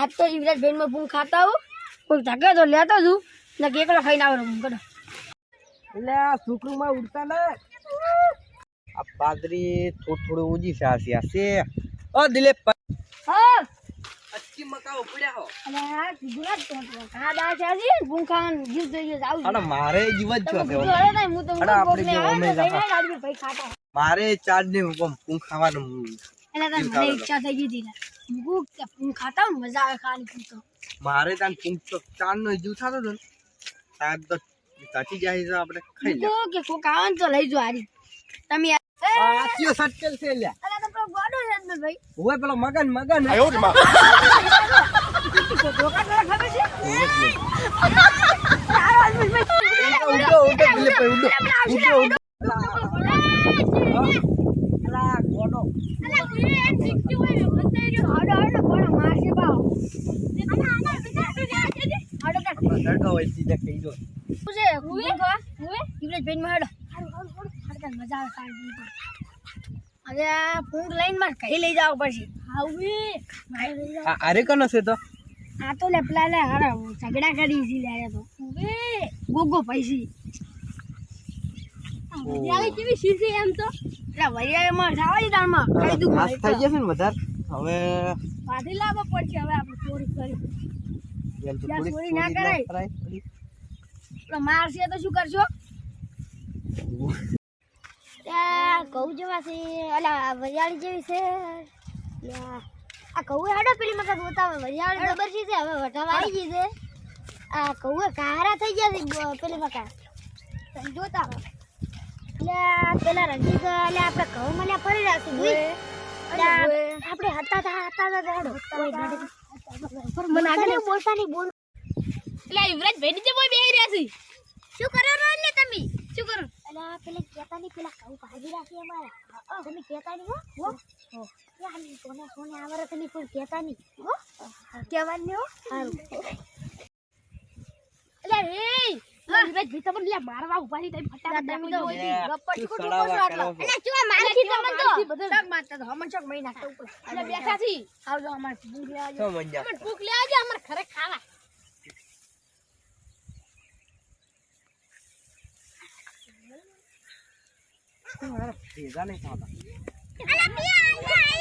આજ તો યુવરાજ બેનમાં ભૂખ ખાતા હું. કોઈ ધકે તો લેતો છું ને કેકડો ખાઈને આવો ભૂમ કડો. એટલે આ સુકરૂમાં ઉડતા ને. આ પાદરી થોડું થોડું ઉજી છે આસી આસી ઓ દિલીપ. હા. અચ્છી મકા ઉપડ્યા હો. અને આ ના તો. ઘણા દાડા છે આજી ભૂમ ખાન જીવ જોઈએ છે આવું અને મારે જીવ જ છો અરે નહીં, હું તો અરે કોકને જે આવે ભાઈ ખાતા. મારે ચારની હુકમ પૂંખ ખાવાનું એટલે તો મને ઈચ્છા થઈ ગઈ હતી હું કે ભૂખ ખાતા મજા આવે ખાલી તો મારે ત્યાં તો જીવ થતો હતો તો સાચી જાય છે આપણે ખાઈ લે કે કોક આવે તો લઈ જો હારી તમે સટકેલ છે લ્યા અલા તો પેલો ગોડો છે ને ભાઈ હોય પેલો મગન મગન ઉડો ઉડો ઉડો ઉડો ઉડો અલા ગોડો અલા વીરે એક સિક્કી હોય ને બતાઈ રહ્યો હાડો હાડો કોણ મારશે બાવ હાડો કાઢ ધડકો હોય સીધા ખાઈ જો શું છે? હુએ હુએ યુવરાજ બેનમાં હાડો હાડો હાડો હાડો. હાડો મજા આવે તો. હવે આ ફૂંક લઈને મારે કઈ લઈ જવું પડશે. હા હુએ મારે લઈ જાવ આ આરે કનો છે તો? આ તો લે પેલા લે હારા ઝઘડા કરી છે લે આ તો. ગોગો પૈસી. વરિયાળી કેવી શીશી એમ તો? એટલે વરિયાળીમાં તારમાં કઈ દુખ નાશ થઈ જશે ને વધારે? હવે પાછી લાવવા પડશે હવે આપણે ચોરી કરી. ચોરી ના કરાય. મારશે તો શું કરશો? ઘઉં જેવા છે અલા વરિયાળી જેવી છે. આ ઘઉં હાડો પેલી જોતા હોય વરિયાળી ખબર છે હવે વટાવા આવી ગઈ છે. આ ઘઉં કારા થઈ ગયા છે પેલી મકા જોતા એટલે પેલા રંજીત એટલે આપણે ઘઉં મને ફરી રહ્યા છે આપણે હતા હતા હતા મને આગળ બોલતા નહીં બોલ. એટલે યુવરાજ ભાઈ નીચે બોય બેહી રહ્યા છે. શું કરો રહો ને તમે? શું કરો? અલા પેલે કેતા ની પેલા કાઉ ભાજી રાખી અમારા. તમે કેતા ની હો? હો? યાની કોને કોને આવરે તમે પણ કેતા ની હો? કેવાની હો? સારું એટલે રે! યુવરાજ ભાઈ લે મારવા ઊભા થી ફટાફટ તો દો. ગપ્પટ શું કોસો આટલો. કરો ચો તમને મારથી તો. શાક મારતા તો હમણ શાક મહિના તો ઉપર. એટલે બેઠા છી. આવજો અમાર ભૂખ લેવા શું મજા? પણ ભૂખ લે છે અમારે ઘરે ખાવા. ભેગા નહીં થતા અલા પિયા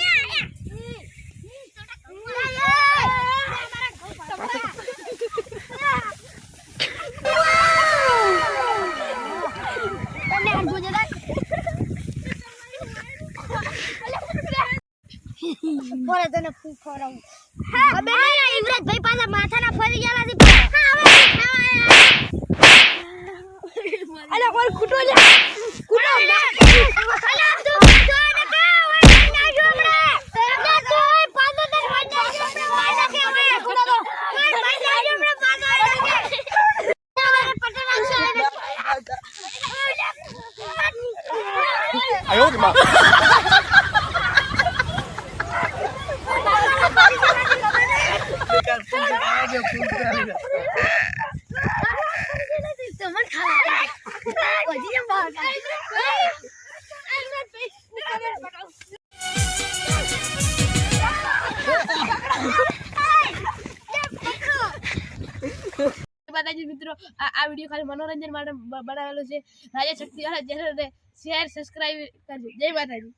બોલે તને ફૂ ખવડાવું. હવે નહીં યુવરાજ ભાઈ પાછા માથાના ફરી ગયા નથી અલા કોઈ ખૂટો લે ખૂટો અલા તું ને કા ના જો તો. જો કે જો પટના માતાજી મિત્રો, આ વીડિયો ખાલી મનોરંજન માટે બનાવેલો છે. રાજા શક્તિ વાળા ચેનલને શેર સબસ્ક્રાઈબ કરજો. જય માતાજી.